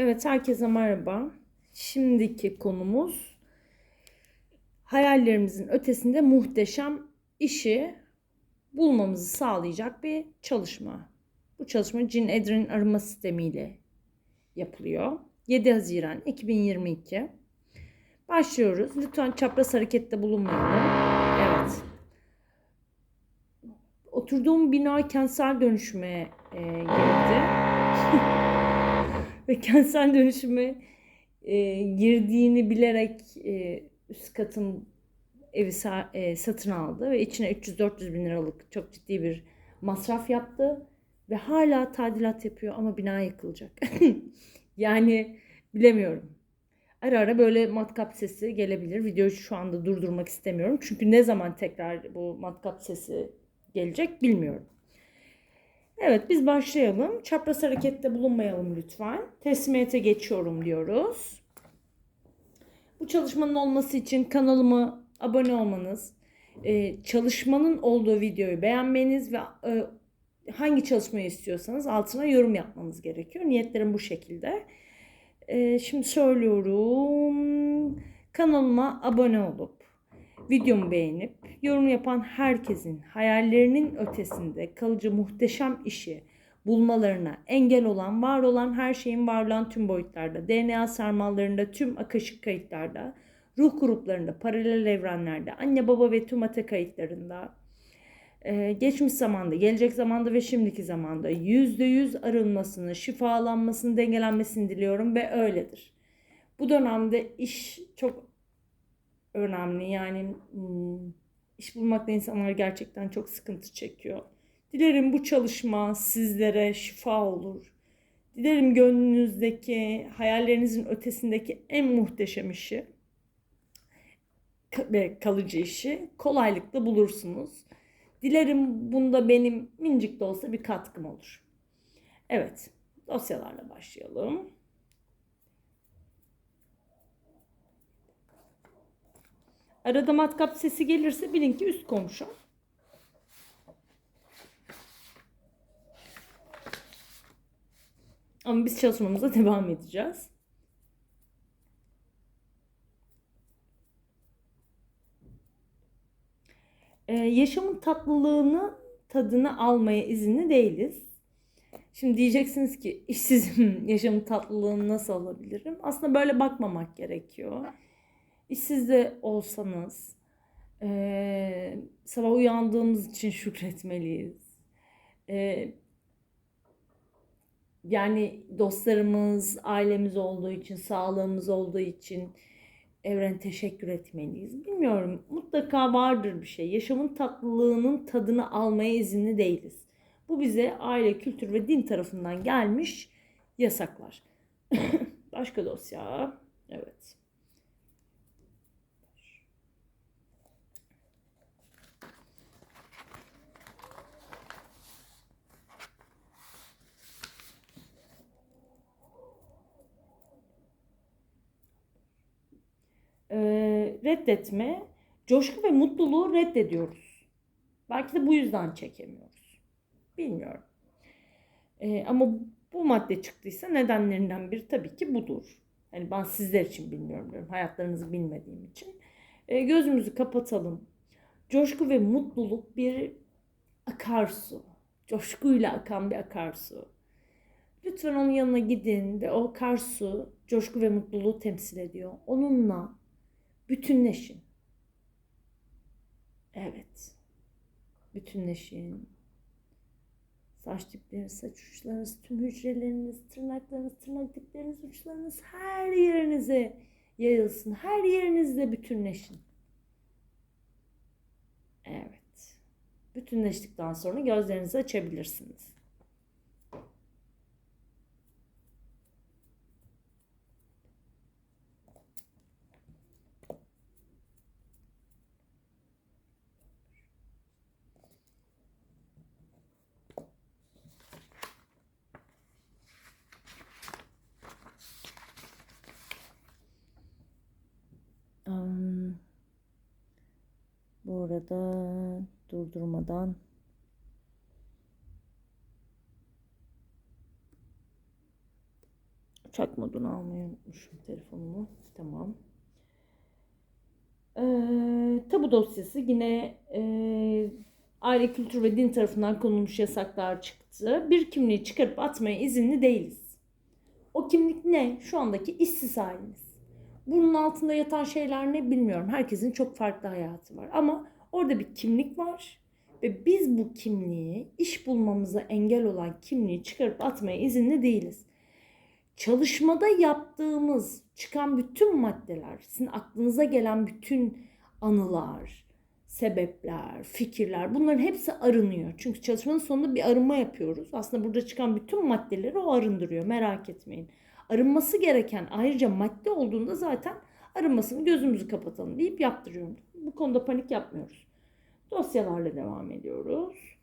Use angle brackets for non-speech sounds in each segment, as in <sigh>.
Evet, herkese merhaba. Şimdiki konumuz hayallerimizin ötesinde muhteşem işi bulmamızı sağlayacak bir çalışma. Bu çalışma Cin Edrin arama sistemiyle yapılıyor. 7 Haziran 2022. Başlıyoruz. Lütfen çapraz harekette bulunmayalım. Evet. Oturduğum bina kentsel dönüşüme e, girdi. <laughs> Ve kentsel dönüşüme e, girdiğini bilerek e, üst katın evi sa- e, satın aldı ve içine 300-400 bin liralık çok ciddi bir masraf yaptı ve hala tadilat yapıyor ama bina yıkılacak. <laughs> yani bilemiyorum. Ara ara böyle matkap sesi gelebilir. Videoyu şu anda durdurmak istemiyorum. Çünkü ne zaman tekrar bu matkap sesi gelecek bilmiyorum. Evet biz başlayalım. Çapraz harekette bulunmayalım lütfen. Teslimiyete geçiyorum diyoruz. Bu çalışmanın olması için kanalıma abone olmanız, e, çalışmanın olduğu videoyu beğenmeniz ve e, hangi çalışmayı istiyorsanız altına yorum yapmanız gerekiyor. Niyetlerim bu şekilde. E, şimdi söylüyorum. Kanalıma abone olup videomu beğenip yorum yapan herkesin hayallerinin ötesinde kalıcı muhteşem işi bulmalarına engel olan, var olan her şeyin var olan tüm boyutlarda, DNA sarmallarında, tüm akışık kayıtlarda, ruh gruplarında, paralel evrenlerde, anne baba ve tüm ate kayıtlarında, ee, geçmiş zamanda, gelecek zamanda ve şimdiki zamanda yüzde yüz arınmasını, şifalanmasını, dengelenmesini diliyorum ve öyledir. Bu dönemde iş çok önemli. Yani hmm, iş bulmakta insanlar gerçekten çok sıkıntı çekiyor. Dilerim bu çalışma sizlere şifa olur. Dilerim gönlünüzdeki, hayallerinizin ötesindeki en muhteşem işi ve kalıcı işi kolaylıkla bulursunuz. Dilerim bunda benim minicik de olsa bir katkım olur. Evet, dosyalarla başlayalım. Arada matkap sesi gelirse bilin ki üst komşu. Ama biz çalışmamıza devam edeceğiz. Ee, yaşamın tatlılığını, tadını almaya izinli değiliz. Şimdi diyeceksiniz ki işsizim, <laughs> yaşamın tatlılığını nasıl alabilirim? Aslında böyle bakmamak gerekiyor. İşsiz de olsanız e, sabah uyandığımız için şükretmeliyiz. E, yani dostlarımız, ailemiz olduğu için, sağlığımız olduğu için evren teşekkür etmeliyiz. Bilmiyorum mutlaka vardır bir şey. Yaşamın tatlılığının tadını almaya izinli değiliz. Bu bize aile, kültür ve din tarafından gelmiş yasaklar. <laughs> Başka dosya. Evet. E, reddetme, coşku ve mutluluğu reddediyoruz. Belki de bu yüzden çekemiyoruz. Bilmiyorum. E, ama bu madde çıktıysa nedenlerinden biri tabii ki budur. Yani ben sizler için bilmiyorum diyorum. Hayatlarınızı bilmediğim için. E, gözümüzü kapatalım. Coşku ve mutluluk bir akarsu. Coşkuyla akan bir akarsu. Lütfen onun yanına gidin ve o akarsu coşku ve mutluluğu temsil ediyor. Onunla bütünleşin. Evet. Bütünleşin. Saç dipleriniz, saç uçlarınız, tüm hücreleriniz, tırnaklarınız, tırnak dipleriniz, uçlarınız her yerinize yayılsın. Her yerinizde bütünleşin. Evet. Bütünleştikten sonra gözlerinizi açabilirsiniz. Bu arada durdurmadan uçak modunu almayı telefonumu. Tamam. Ee, tabu dosyası yine e, aile kültür ve din tarafından konulmuş yasaklar çıktı. Bir kimliği çıkarıp atmaya izinli değiliz. O kimlik ne? Şu andaki işsiz haliniz. Bunun altında yatan şeyler ne bilmiyorum. Herkesin çok farklı hayatı var. Ama orada bir kimlik var. Ve biz bu kimliği, iş bulmamıza engel olan kimliği çıkarıp atmaya izinli değiliz. Çalışmada yaptığımız, çıkan bütün maddeler, sizin aklınıza gelen bütün anılar, sebepler, fikirler bunların hepsi arınıyor. Çünkü çalışmanın sonunda bir arınma yapıyoruz. Aslında burada çıkan bütün maddeleri o arındırıyor. Merak etmeyin. Arınması gereken ayrıca madde olduğunda zaten arınmasını gözümüzü kapatalım deyip yaptırıyorum. Bu konuda panik yapmıyoruz. Dosyalarla devam ediyoruz.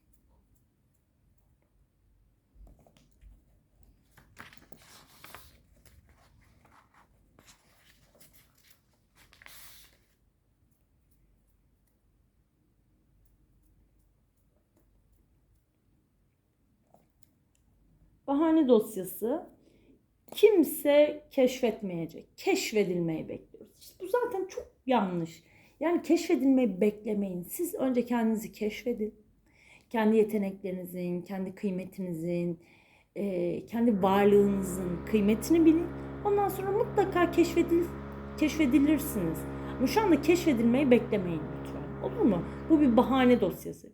Bahane dosyası kimse keşfetmeyecek. Keşfedilmeyi bekliyoruz. İşte bu zaten çok yanlış. Yani keşfedilmeyi beklemeyin. Siz önce kendinizi keşfedin. Kendi yeteneklerinizin, kendi kıymetinizin, kendi varlığınızın kıymetini bilin. Ondan sonra mutlaka keşfedil, keşfedilirsiniz. Ama şu anda keşfedilmeyi beklemeyin lütfen. Olur mu? Bu bir bahane dosyası.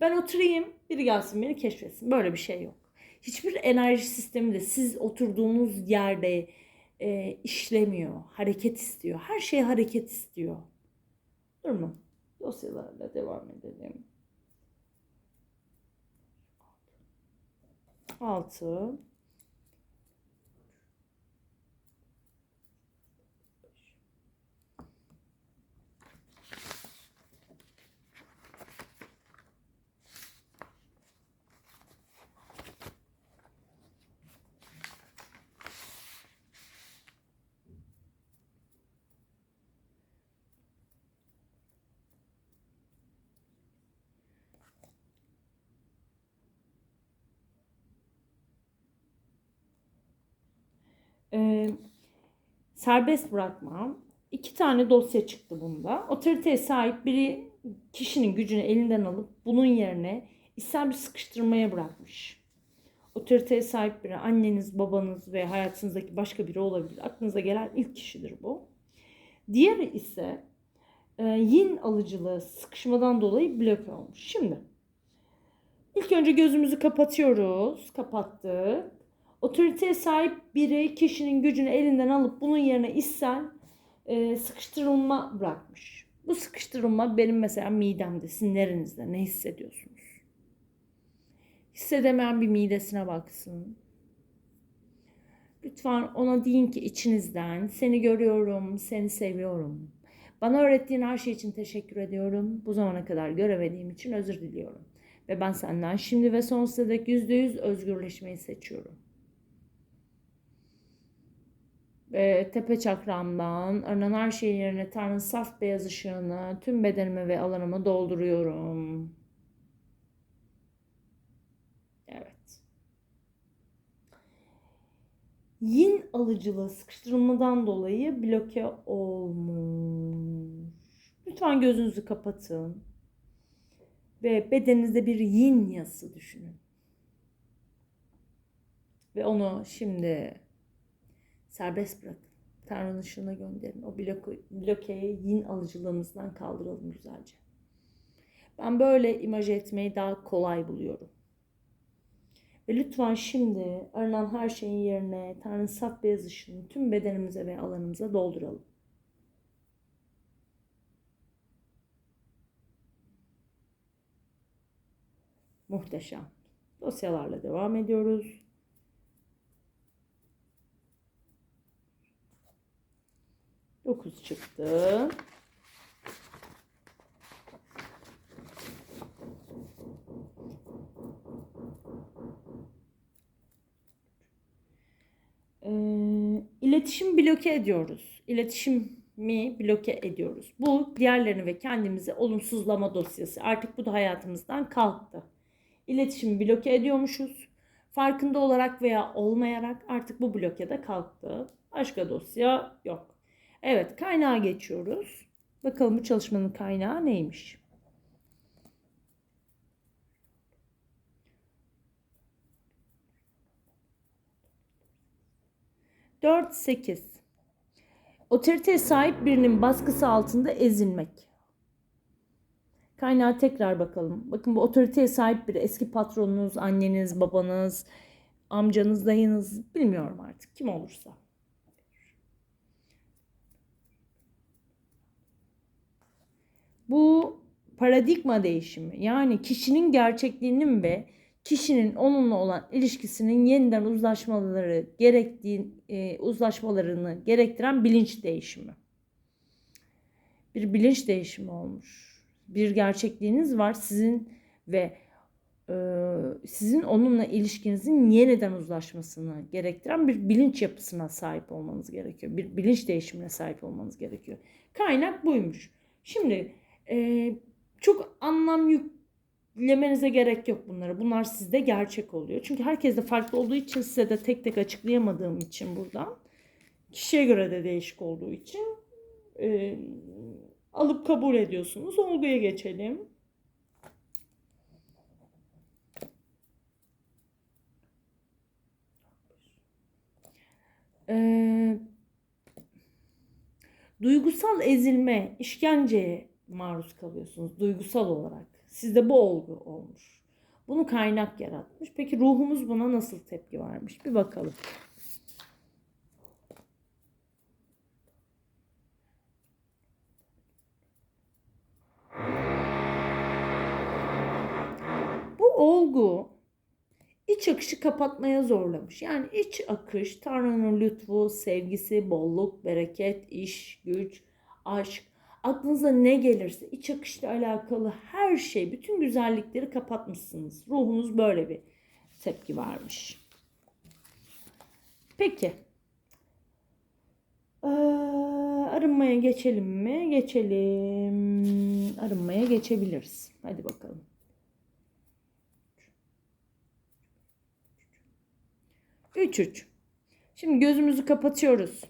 Ben oturayım, biri gelsin beni keşfetsin. Böyle bir şey yok. Hiçbir enerji sistemi de siz oturduğunuz yerde e, işlemiyor. Hareket istiyor. Her şey hareket istiyor. Olur mu? Dosyalarla devam edelim. 6 Ee, serbest bırakma. İki tane dosya çıktı bunda. Otoriteye sahip biri kişinin gücünü elinden alıp bunun yerine ister bir sıkıştırmaya bırakmış. Otoriteye sahip biri anneniz, babanız ve hayatınızdaki başka biri olabilir. Aklınıza gelen ilk kişidir bu. Diğeri ise e, yin alıcılığı sıkışmadan dolayı bloke olmuş. Şimdi ilk önce gözümüzü kapatıyoruz. Kapattık. Otoriteye sahip biri kişinin gücünü elinden alıp bunun yerine issen e, sıkıştırılma bırakmış. Bu sıkıştırılma benim mesela midemde, sizin ne hissediyorsunuz? Hissedemeyen bir midesine baksın. Lütfen ona deyin ki içinizden seni görüyorum, seni seviyorum. Bana öğrettiğin her şey için teşekkür ediyorum. Bu zamana kadar göremediğim için özür diliyorum. Ve ben senden şimdi ve sonsuza dek yüzde yüz özgürleşmeyi seçiyorum. Ve tepe çakramdan aranan her şeyin yerine Tanrı'nın saf beyaz ışığını tüm bedenime ve alanıma dolduruyorum. Evet. Yin alıcılığı sıkıştırılmadan dolayı bloke olmuş. Lütfen gözünüzü kapatın. Ve bedeninizde bir yin yası düşünün. Ve onu şimdi serbest bırakın. Tanrı'nın ışığına gönderin. O bloke, blokeyi yin alıcılığımızdan kaldıralım güzelce. Ben böyle imaj etmeyi daha kolay buluyorum. Ve lütfen şimdi aranan her şeyin yerine Tanrı'nın saf beyaz ışığını tüm bedenimize ve alanımıza dolduralım. Muhteşem. Dosyalarla devam ediyoruz. Dokuz çıktı. Ee, iletişim bloke ediyoruz. İletişimi bloke ediyoruz. Bu diğerlerini ve kendimizi olumsuzlama dosyası. Artık bu da hayatımızdan kalktı. İletişimi bloke ediyormuşuz. Farkında olarak veya olmayarak artık bu blokede kalktı. Başka dosya yok. Evet kaynağa geçiyoruz. Bakalım bu çalışmanın kaynağı neymiş? Dört sekiz. Otoriteye sahip birinin baskısı altında ezilmek. Kaynağa tekrar bakalım. Bakın bu otoriteye sahip biri eski patronunuz, anneniz, babanız, amcanız, dayınız bilmiyorum artık kim olursa. Bu paradigma değişimi yani kişinin gerçekliğinin ve kişinin onunla olan ilişkisinin yeniden uzlaşmaları gerektiği e, uzlaşmalarını gerektiren bilinç değişimi. Bir bilinç değişimi olmuş. Bir gerçekliğiniz var sizin ve e, sizin onunla ilişkinizin yeniden uzlaşmasını gerektiren bir bilinç yapısına sahip olmanız gerekiyor. Bir bilinç değişimine sahip olmanız gerekiyor. Kaynak buymuş. Şimdi e, çok anlam yüklemenize gerek yok bunlara. Bunlar sizde gerçek oluyor. Çünkü herkes de farklı olduğu için size de tek tek açıklayamadığım için buradan kişiye göre de değişik olduğu için e, alıp kabul ediyorsunuz. Olguya geçelim. Ee, duygusal ezilme, işkenceye maruz kalıyorsunuz duygusal olarak. Sizde bu olgu olmuş. Bunu kaynak yaratmış. Peki ruhumuz buna nasıl tepki vermiş? Bir bakalım. Bu olgu iç akışı kapatmaya zorlamış. Yani iç akış, Tanrı'nın lütfu, sevgisi, bolluk, bereket, iş, güç, aşk, aklınıza ne gelirse iç akışla alakalı her şey, bütün güzellikleri kapatmışsınız. Ruhunuz böyle bir tepki vermiş. Peki. Ee, arınmaya geçelim mi? Geçelim. Arınmaya geçebiliriz. Hadi bakalım. Üç üç. Şimdi gözümüzü kapatıyoruz.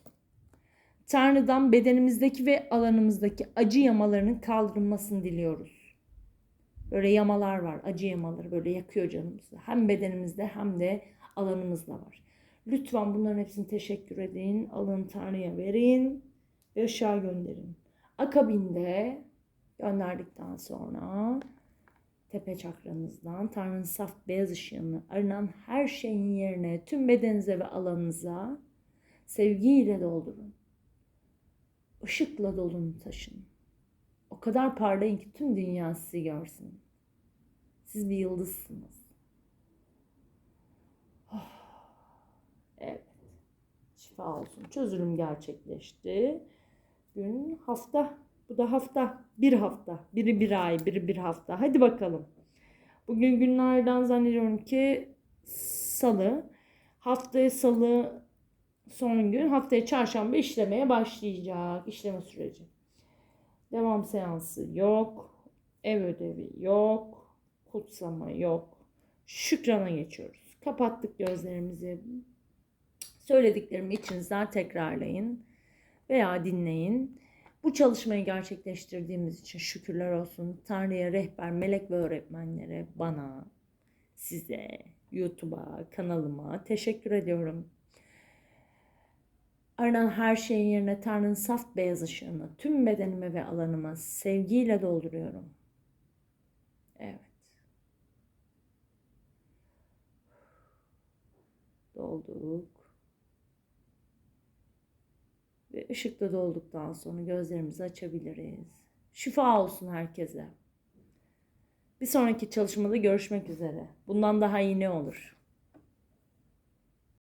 Tanrı'dan bedenimizdeki ve alanımızdaki acı yamalarının kaldırılmasını diliyoruz. Böyle yamalar var, acı yamaları böyle yakıyor canımızı. Hem bedenimizde hem de alanımızda var. Lütfen bunların hepsini teşekkür edin. Alın Tanrı'ya verin ve aşağı gönderin. Akabinde gönderdikten sonra tepe çakranızdan Tanrı'nın saf beyaz ışığını arınan her şeyin yerine tüm bedeninize ve alanınıza sevgiyle doldurun. Işıkla dolun taşın. O kadar parlayın ki tüm dünya sizi görsün. Siz bir yıldızsınız. Evet. Şifa olsun. Çözülüm gerçekleşti. Gün hafta. Bu da hafta. Bir hafta. Biri bir ay. Biri bir hafta. Hadi bakalım. Bugün günlerden zannediyorum ki salı. Haftaya salı son gün. Haftaya çarşamba işlemeye başlayacak. işleme süreci. Devam seansı yok. Ev ödevi yok. Kutsama yok. Şükrana geçiyoruz. Kapattık gözlerimizi. Söylediklerimi içinizden tekrarlayın veya dinleyin. Bu çalışmayı gerçekleştirdiğimiz için şükürler olsun. Tanrı'ya rehber, melek ve öğretmenlere, bana, size, YouTube'a, kanalıma teşekkür ediyorum. Aranan her şeyin yerine Tanrı'nın saf beyaz ışığını tüm bedenime ve alanıma sevgiyle dolduruyorum. Evet. Dolduk. Ve ışıkla dolduktan sonra gözlerimizi açabiliriz. Şifa olsun herkese. Bir sonraki çalışmada görüşmek üzere. Bundan daha iyi ne olur?